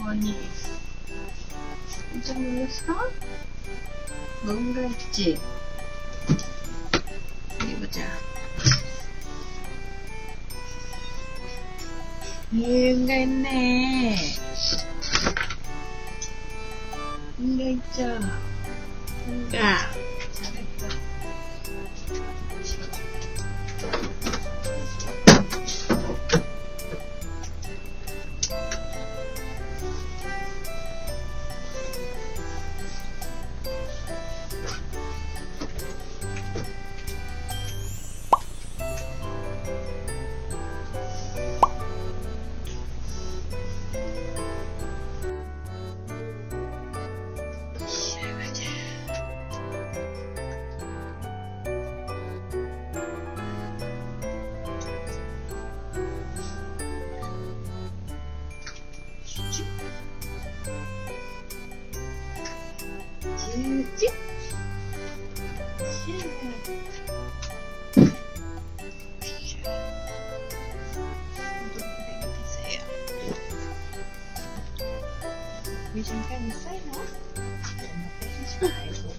뭐니? 깜짝 놀랐어? 뭔가 했지? 어디 보자. 뭔가 했네. 뭔가 있죠? 뭔가. 쉽지? 위생관 있어요?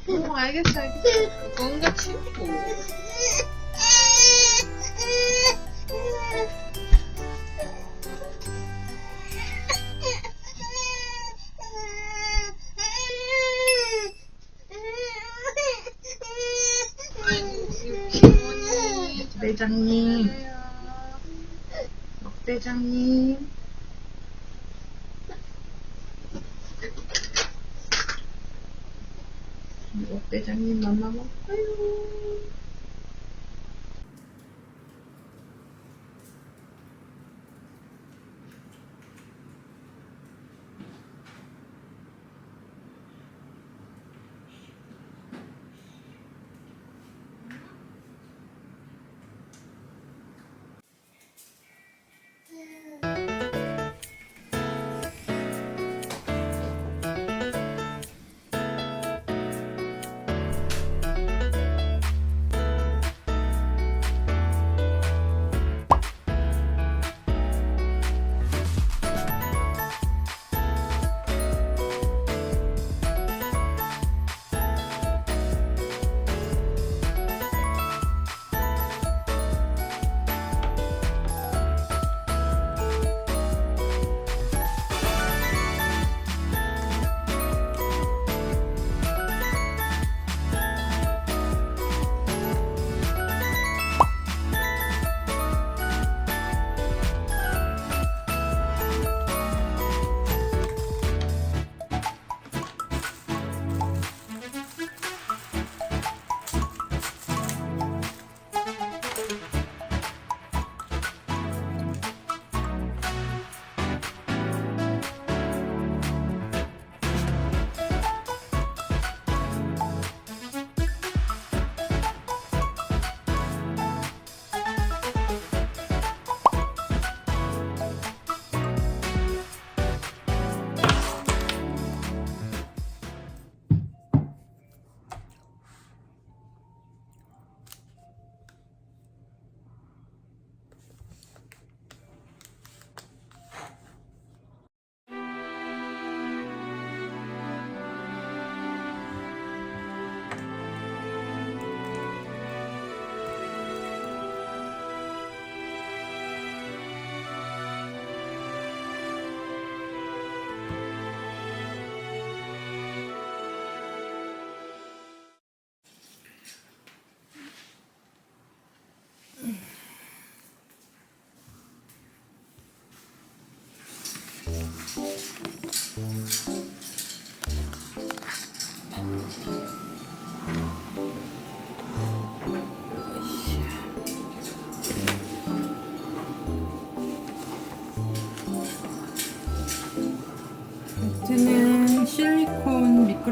어, 알겠어, 알겠어. 뭔가 치우고. 대장님, 먹대장님. 먹대장님 맘마 먹어요.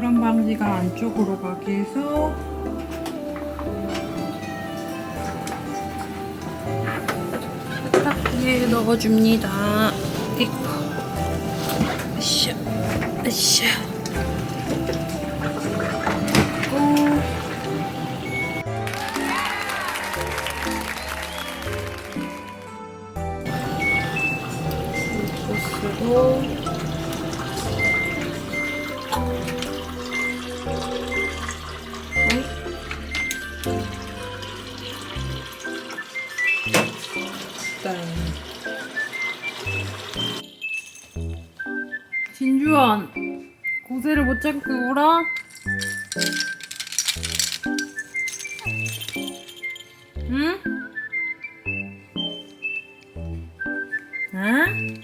미끄럼 방지가 안쪽으로 가게 해서 세탁기에 넣어줍니다. 이거. 으쌰, 으쌰. 소스로 잡고 울어? 응? 응?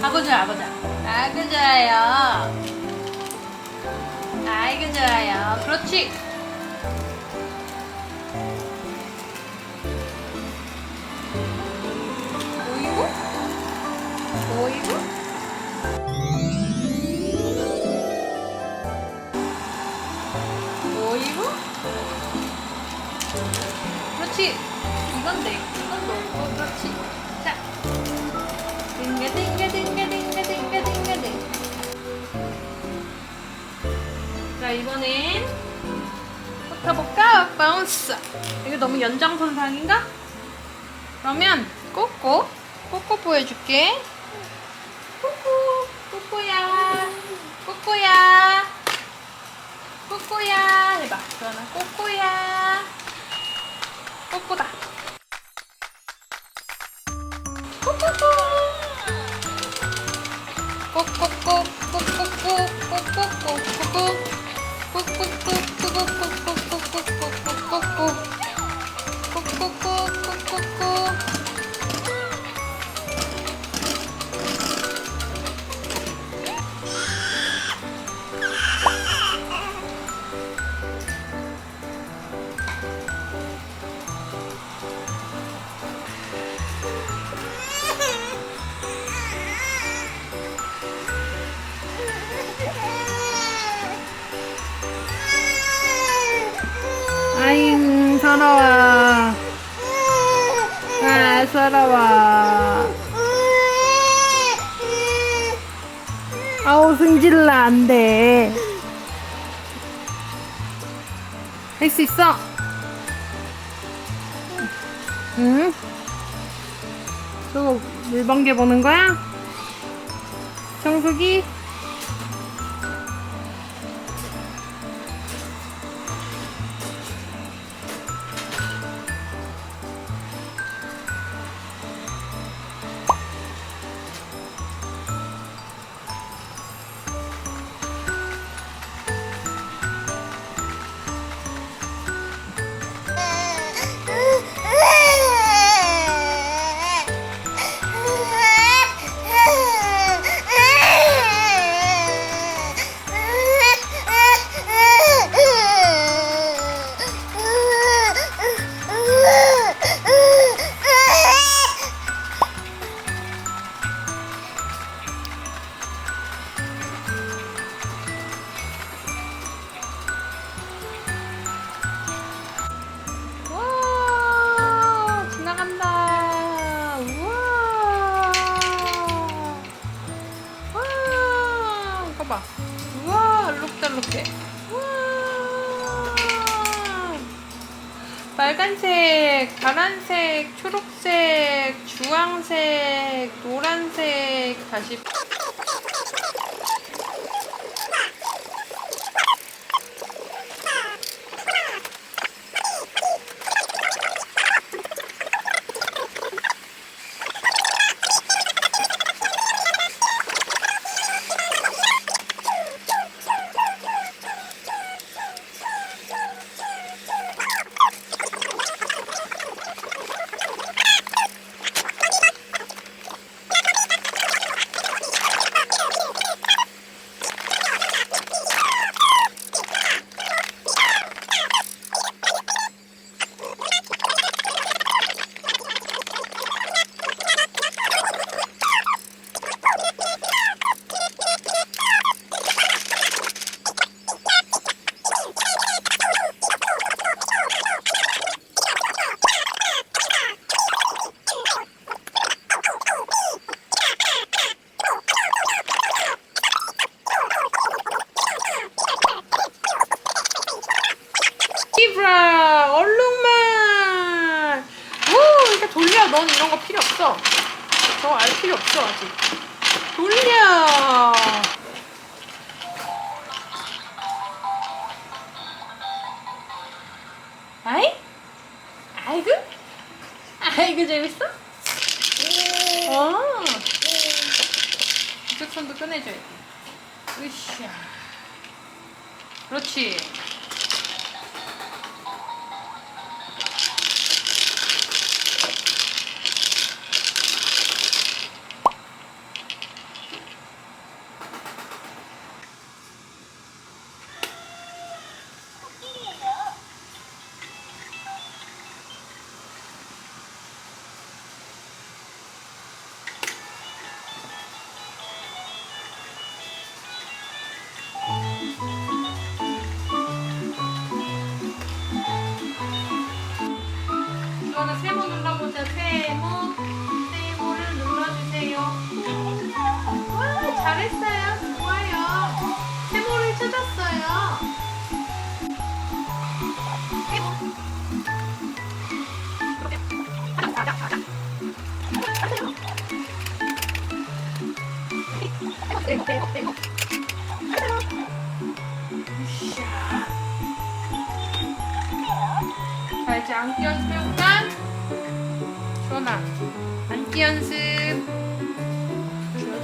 아구 좋아 아구 좋아 아구 좋아요 아이고 좋아요. 그렇지. 보이고? 보이고 바운스 이거 너무 연장선상인가? 그러면 꼬꼬 꼬꼬 보여줄게. 꼬꼬 꼬꼬야 꼬꼬야 꼬꼬야. 해봐. 그러나 꼬꼬야 승질나 안돼 할 수 있어 응? 저거 물번개 보는 거야? 청소기? 빨간색 파란색 초록색 주황색 노란색 다시 아직. 돌려. 아이? 아이고? 아이고 재밌어? 어. 이쪽 손도 꺼내줘야 돼. 으쌰. 그렇지. 자 이제 안기 연습 해볼까? 주원아 안기 연습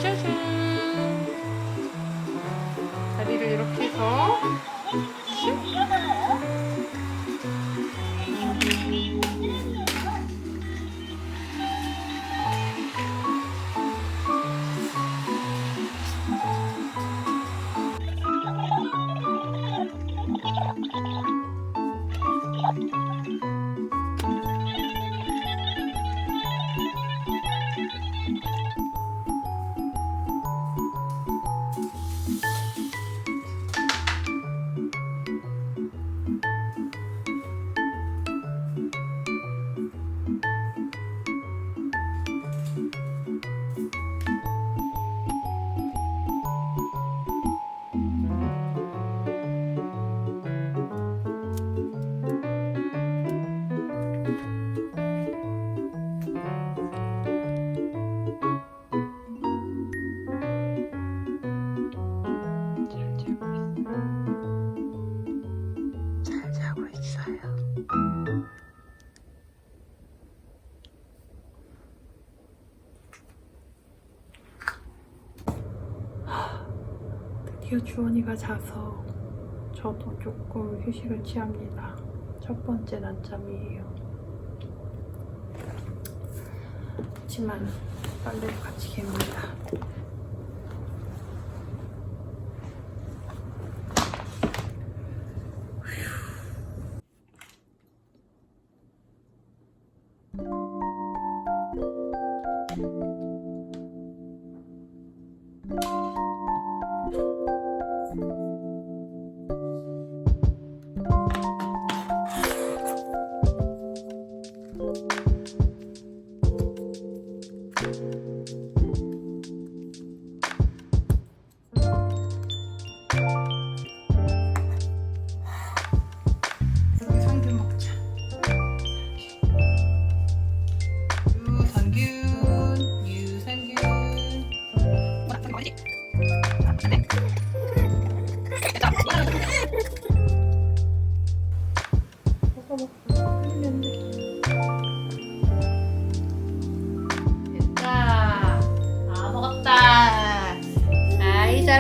짜자잔 다리를 이렇게 해서 주원이가 자서 저도 조금 휴식을 취합니다. 첫 번째 낮잠이에요. 하지만 빨래를 같이 갭니다.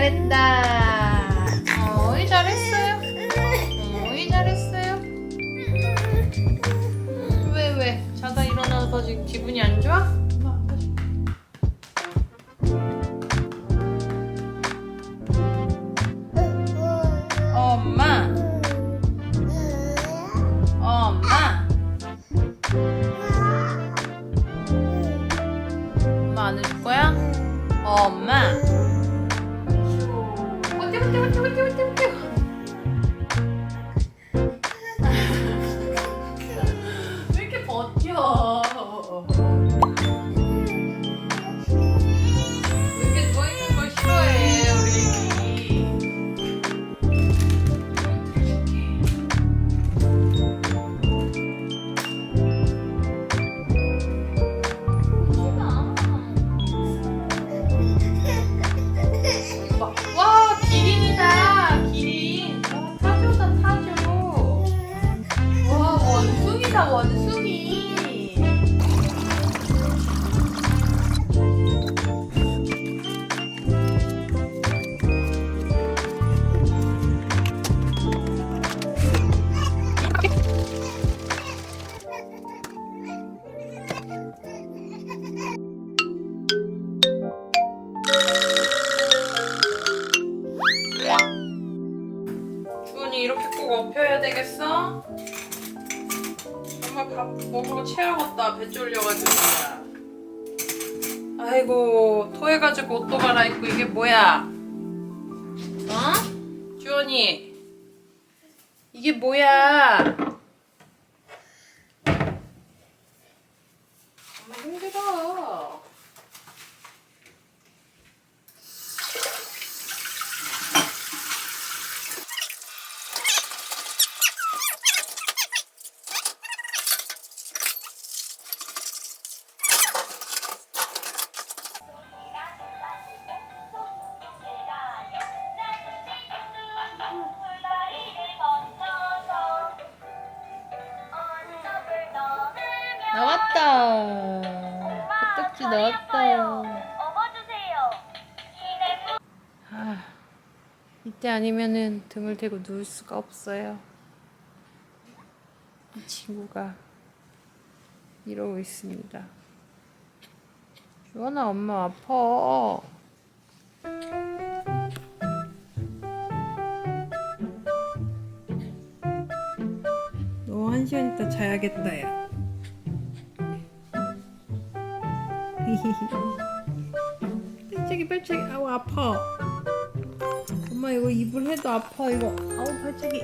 잘했다. 어이 잘했어요. 어이 잘했어요. 왜 왜? 자다 일어나서 지금 기분이 안 좋아? 엄마. 엄마. 엄마. 안아줄 거야? 엄마. 待って待っ 아니 이렇게 꼭 업혀야 되겠어? 정말 밥 먹으러 채워갔다. 배 졸려가지고. 아이고 토해가지고 옷도 갈아입고 이게 뭐야? 어? 주원이. 이게 뭐야? 아니면은 등을 대고 누울 수가 없어요. 이 친구가 이러고 있습니다. 주원아 엄마 아파. 너 한 시간 있다 자야겠다 야. 발차기 발차기 아우 아파. 엄마 이거 입을 해도 아파. 이거 아우 발차기